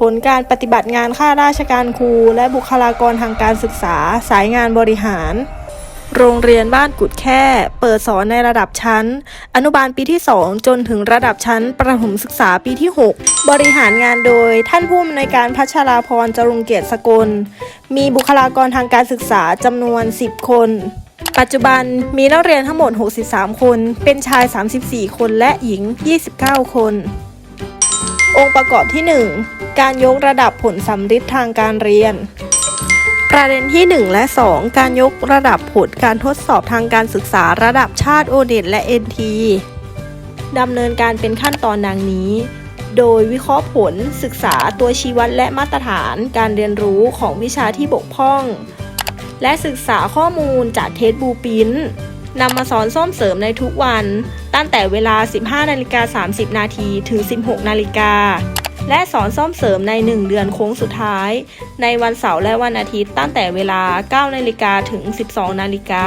ผลการปฏิบัติงานข้าราชการครู และบุคลากรทางการศึกษา สายงานบริหาร โรงเรียนบ้านกุดแค่ เปิดสอนในระดับชั้น อนุบาลปีที่ 2 จนถึงระดับชั้น ประถมศึกษาปีที่ 6 บริหารงานโดยท่านผู้อำนวยการพัชราพรจรุงเกียรติสกล มีบุคลากรทางการศึกษาจำนวน 10 คนปัจจุบันมีนักเรียนทั้งหมด 63 คน เป็นชาย 34 คนและหญิง 29 คน องค์ประกอบที่ 1 การยกระดับผลสัมฤทธิ์ทางการเรียน ประเด็นที่ 1 และ 2 การยกระดับผลการทดสอบทางการศึกษาระดับชาติโอเน็ตและ NT ดำเนินการเป็นขั้นตอนดังนี้ โดยวิเคราะห์ผลศึกษาตัวชี้วัดและมาตรฐานการเรียนรู้ของวิชาที่บกพร่อง และศึกษาข้อมูลจากเทสบูปินนำมาสอนซ่อมเสริมในทุกวัน ตั้งแต่เวลา 15 นาฬิกา 30 นาทีถึง 16 นาฬิกา และสอนซ่อมเสริมใน 1 เดือนโค้งสุดท้าย ในวันเสาร์และวันอาทิตย์ตั้งแต่เวลา 9 นาฬิกาถึง 12 นาฬิกา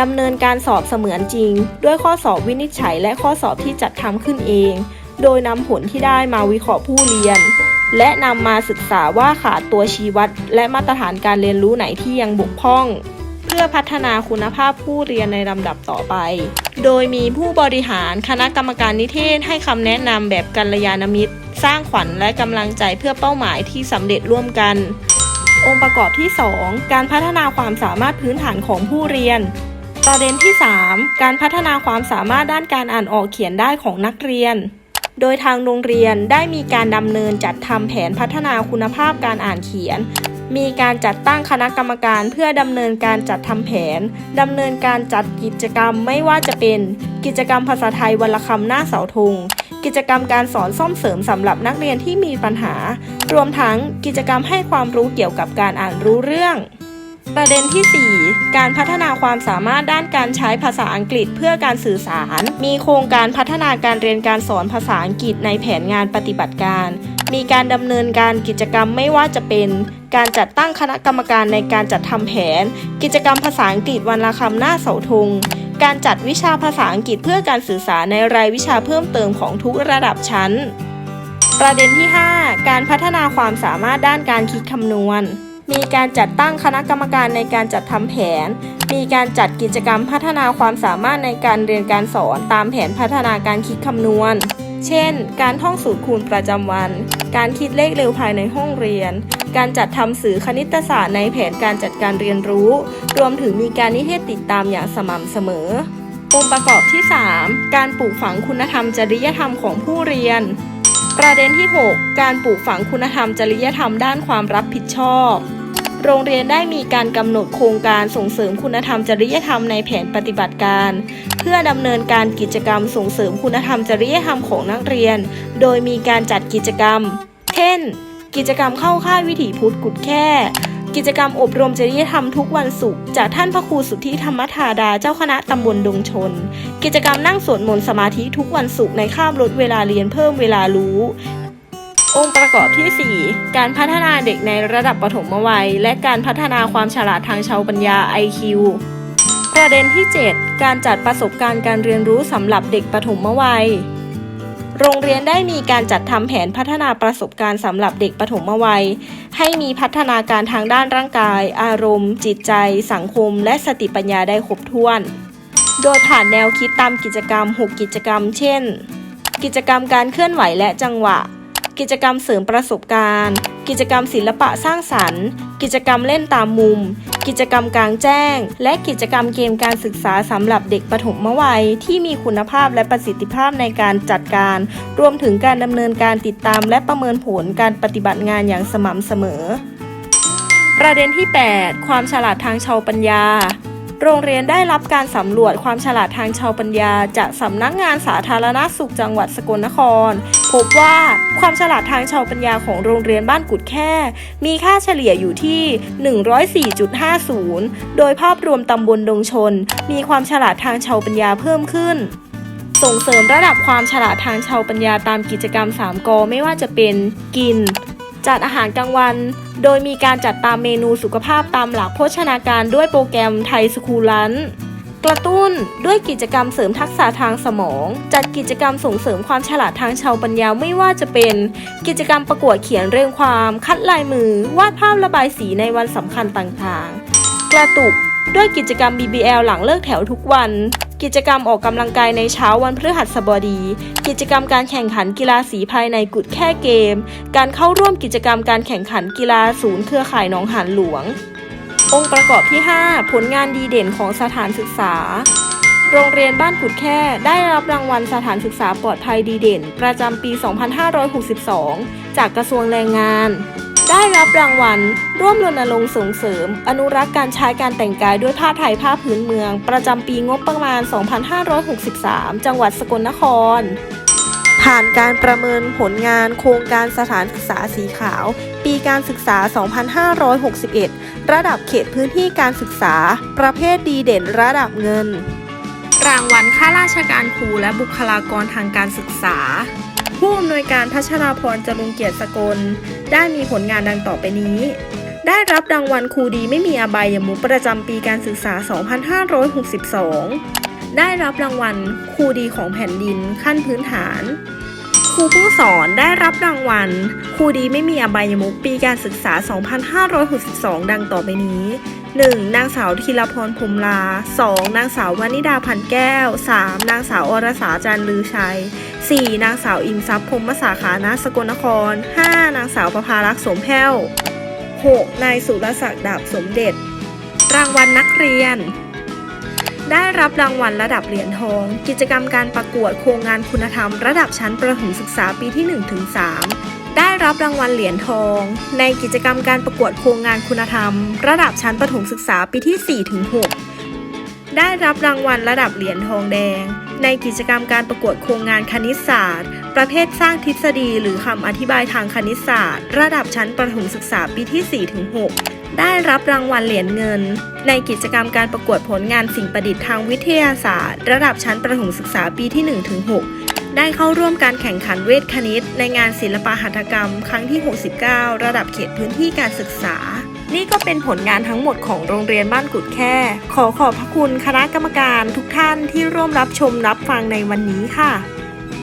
ดำเนินการสอบเสมือนจริง ด้วยข้อสอบวินิจฉัยและข้อสอบที่จัดทำขึ้นเอง โดยนำผลที่ได้มาวิเคราะห์ผู้เรียน และนำมาศึกษาว่าขาดตัวชี้วัด และมาตรฐานการเรียนรู้ไหนที่ยังบกพร่อง เพื่อพัฒนาคุณภาพผู้เรียนในลำดับต่อไป โดยมีผู้บริหารคณะกรรมการนิเทศให้คำแนะนำแบบกัลยาณมิตร สร้างขวัญและกำลังใจเพื่อเป้าหมายที่สำเร็จร่วมกัน องค์ประกอบที่ 2 การพัฒนาความสามารถพื้นฐานของผู้เรียนประเด็นที่ 3 การพัฒนาความสามารถด้านการอ่านออกเขียนได้ของนักเรียน โดยทางโรงเรียนได้มีการดำเนินจัดทำแผนพัฒนาคุณภาพการอ่านเขียน มีการจัดตั้งคณะกรรมการเพื่อดำเนินการจัดทำแผนดำเนินการจัดกิจกรรมไม่ว่าจะเป็นกิจกรรมภาษาไทยวันละคำหน้าเสาธงกิจกรรมการสอนซ่อมเสริมสำหรับนักเรียนที่มีปัญหา รวมทั้งกิจกรรมให้ความรู้เกี่ยวกับการอ่านรู้เรื่อง ประเด็นที่ 4 การพัฒนาความสามารถด้านการใช้ภาษาอังกฤษเพื่อการสื่อสาร มีโครงการพัฒนาการเรียนการสอนภาษาอังกฤษในแผนงานปฏิบัติการ มีการดำเนินการกิจกรรมไม่ว่าจะเป็น การจัดตั้งคณะกรรมการในการจัดทำแผน กิจกรรมภาษาอังกฤษวันละคำหน้าเสาธงการจัดวิชาภาษาอังกฤษเพื่อการสื่อสารในรายวิชาเพิ่มเติมของทุกระดับชั้น ประเด็นที่ 5 การพัฒนาความสามารถด้านการคิดคำนวณ มีการจัดตั้งคณะกรรมการในการจัดทำแผน มีการจัดกิจกรรมพัฒนาความสามารถในการเรียนการสอนตามแผนพัฒนาการคิดคำนวณ เช่น การท่องสูตรคูณประจำวัน การคิดเลขเร็วภายในห้องเรียน การจัดทำสื่อคณิตศาสตร์ในแผนการจัดการเรียนรู้ รวมถึงมีการนิเทศติดตามอย่างสม่ำเสมอองค์ประกอบที่ 3 การปลูกฝังคุณธรรมจริยธรรมของผู้เรียน ประเด็นที่ 6 การปลูกฝังคุณธรรมจริยธรรมด้านความรับผิดชอบ โรงเรียนได้มีการกำหนดโครงการส่งเสริมคุณธรรมจริยธรรมในแผนปฏิบัติการ เพื่อดำเนินการกิจกรรมส่งเสริมคุณธรรมจริยธรรมของนักเรียน โดยมีการจัดกิจกรรม เช่น กิจกรรมเข้าค่ายวิถีพุทธกุดแค่ กิจกรรมอบรมจริยธรรมทุกวันศุกร์จากท่านพระครูสุทธิธรรมธาดาเจ้าคณะตำบลดงชน กิจกรรมนั่งสวดมนต์สมาธิทุกวันศุกร์ในคาบลดเวลาเรียนเพิ่มเวลารู้ องค์ประกอบที่ 4 การพัฒนาเด็กในระดับปฐมวัย และการพัฒนาความฉลาดทางชาวปัญญา IQ ประเด็นที่ 7 การจัดประสบการณ์การเรียนรู้สำหรับเด็กปฐมวัย โรงเรียนได้มีการจัดทำแผนพัฒนาประสบการณ์สำหรับเด็กปฐมวัย ให้มีพัฒนาการทางด้านร่างกาย อารมณ์ จิตใจ สังคม และสติปัญญาได้ครบถ้วน โดยผ่านแนวคิดตามกิจกรรม 6 กิจกรรม เช่น กิจกรรมการเคลื่อนไหวและจังหวะ กิจกรรมเสริมประสบการณ์ กิจกรรมศิลปะสร้างสรรค์ กิจกรรมเล่นตามมุม กิจกรรมกลางแจ้ง และกิจกรรมเกมการศึกษาสำหรับเด็กปฐมวัย ที่มีคุณภาพและประสิทธิภาพในการจัดการ รวมถึงการดำเนินการติดตาม และประเมินผลการปฏิบัติงานอย่างสม่ำเสมอ ประเด็นที่ 8 ความฉลาดทางชาวปัญญา โรงเรียนได้รับการสำรวจความฉลาดทางชาวปัญญา จากสำนักงานสาธารณสุขจังหวัดสกลนคร พบว่าความฉลาดทางชาวปัญญาของโรงเรียนบ้านกุดแค่ มีค่าเฉลี่ยอยู่ที่ 104.50 โดยภาพรวมตำบลดงชน มีความฉลาดทางชาวปัญญาเพิ่มขึ้นส่งเสริมระดับความฉลาดทางชาวปัญญาตามกิจกรรม 3กอไม่ว่าจะเป็นกิน จัดอาหารกลางวัน โดยมีการจัดตามเมนูสุขภาพตามหลักโภชนาการด้วยโปรแกรมไทยสคูลันกระตุ้นด้วยกิจกรรมเสริมทักษะทางสมอง จัดกิจกรรมส่งเสริมความฉลาดทางชาวปัญญาไม่ว่าจะเป็น กิจกรรมประกวดเขียนเรียงความ คัดลายมือ วาดภาพระบายสีในวันสำคัญต่างๆ กระตุกด้วยกิจกรรม BBL หลังเลิกแถวทุกวัน กิจกรรมออกกำลังกายในเช้าวันพฤหัสบดี กิจกรรมการแข่งขันกีฬาสีภายในกุดแค่เกม การเข้าร่วมกิจกรรมการแข่งขันกีฬาศูนย์เครือข่ายหนองหานหลวง องค์ประกอบที่ 5 ผลงานดีเด่นของสถานศึกษา โรงเรียนบ้านกุดแค่ได้รับรางวัลสถานศึกษาปลอดภัยดีเด่น ประจำปี 2562 จากกระทรวงแรงงาน ได้รับรางวัล ร่วมรณรงค์ส่งเสริม อนุรักษ์การใช้การแต่งกายด้วยผ้าไทยผ้าพื้นเมือง ประจำปีงบประมาณ 2563 จังหวัดสกลนคร ผ่านการประเมินผลงานโครงการสถานศึกษาสีขาว ปีการศึกษา 2561 ระดับเขตพื้นที่การศึกษา ประเภทดีเด่นระดับเงิน รางวัลข้าราชการครูและบุคลากรทางการศึกษา ผู้อำนวยการพัชราพรจรุงเกียรติสกล ได้มีผลงานดังต่อไปนี้ ได้รับรางวัลครูดีไม่มีอบายมุขประจำปีการศึกษา 2562 ได้รับรางวัลครูดีของแผ่นดินขั้นพื้นฐาน รูผู้สอนได้รับรางวัลครูดีไม่มีอบายมุขปีการศึกษา 2562 ดังต่อไปนี้ 1. นางสาวธีรพรพรมลา 2. นางสาววนิดาพันแก้ว 3. นางสาวอรสาจันลือชัย 4. นางสาวอิมทรัพย์พรมสาขานาสกลนคร 5. นางสาวประภารักษ์สมแพ้ว 6. นายสุรศักดิ์ดาบสมเด็จ รางวัลนักเรียน ได้รับรางวัลระดับเหรียญทอง กิจกรรมการประกวดโครงงานคุณธรรมระดับชั้นประถมศึกษาปีที่ 1-3 ได้รับรางวัลเหรียญทอง ในกิจกรรมการประกวดโครงงานคุณธรรม ระดับชั้นประถมศึกษาปีที่ 4-6 ได้รับรางวัลระดับเหรียญทองแดง ในกิจกรรมการประกวดโครงงานคณิตศาสตร์ ประเภทสร้างทฤษฎี หรือคำอธิบายทางคณิตศาสตร์ ระดับชั้นประถมศึกษาปีที่ 4-6 ได้รับรางวัลเหรียญเงิน ในกิจกรรมการประกวดผลงานสิ่งประดิษฐ์ทางวิทยาศาสตร์ ระดับชั้นประถมศึกษาปีที่ 1-6ได้เข้าร่วมการแข่งขันเวทคณิต ในงานศิลปหัตถกรรม ครั้งที่ 69 ระดับเขตพื้นที่การศึกษา นี่ก็เป็นผลงานทั้งหมดของโรงเรียนบ้านกุดแค่ ขอขอบพระคุณคณะกรรมการทุกท่านที่ร่วมรับชมรับฟังในวันนี้ค่ะ